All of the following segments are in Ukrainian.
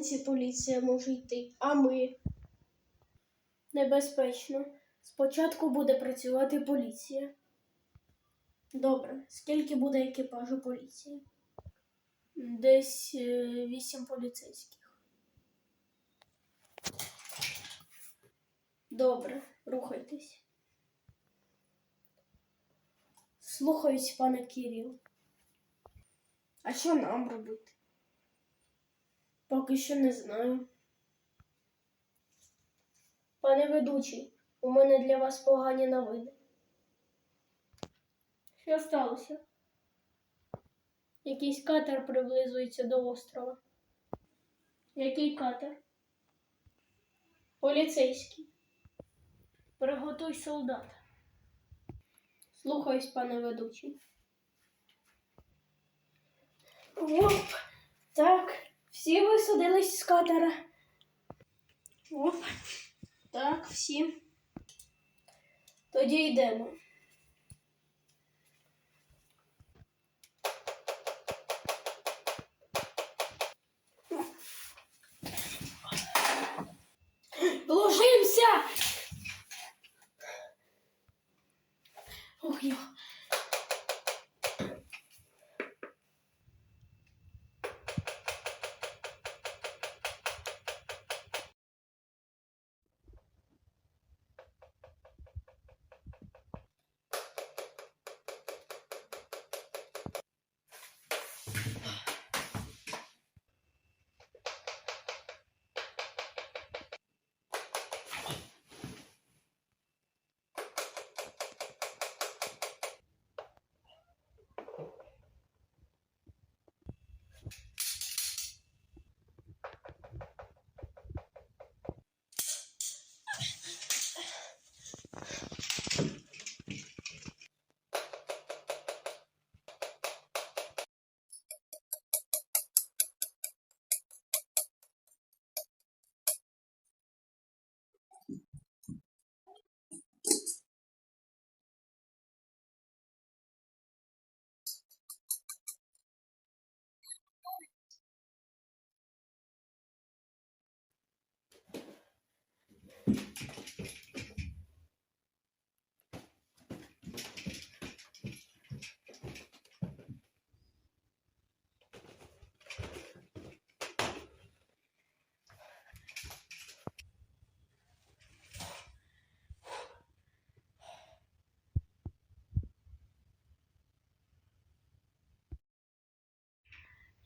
різниці поліція може йти, а ми. Небезпечно. Спочатку буде працювати поліція. Добре, скільки буде екіпажу поліції? Десь е, вісім поліцейських. Добре, рухайтесь. Слухаюсь, пане Кіріл. А що нам робити? Поки що не знаю. Пане ведучий, у мене для вас погані новини. Що сталося? Якийсь катер приблизується до острова. Який катер? Поліцейський. Приготуй солдат. Слухаюсь, пане ведучий. Оп, так, всі з катера. Оп, так, всі. Тоді йдемо. Ложимся! Ох, йо.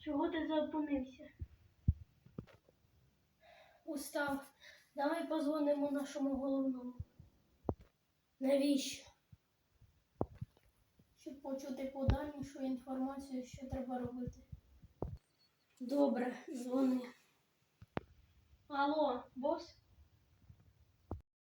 Чого ти зупинився? Устав. Давай позвонимо нашому головному. Навіщо? Щоб почути подальнішу інформацію, що треба робити. Добре, дзвони. Алло, бос?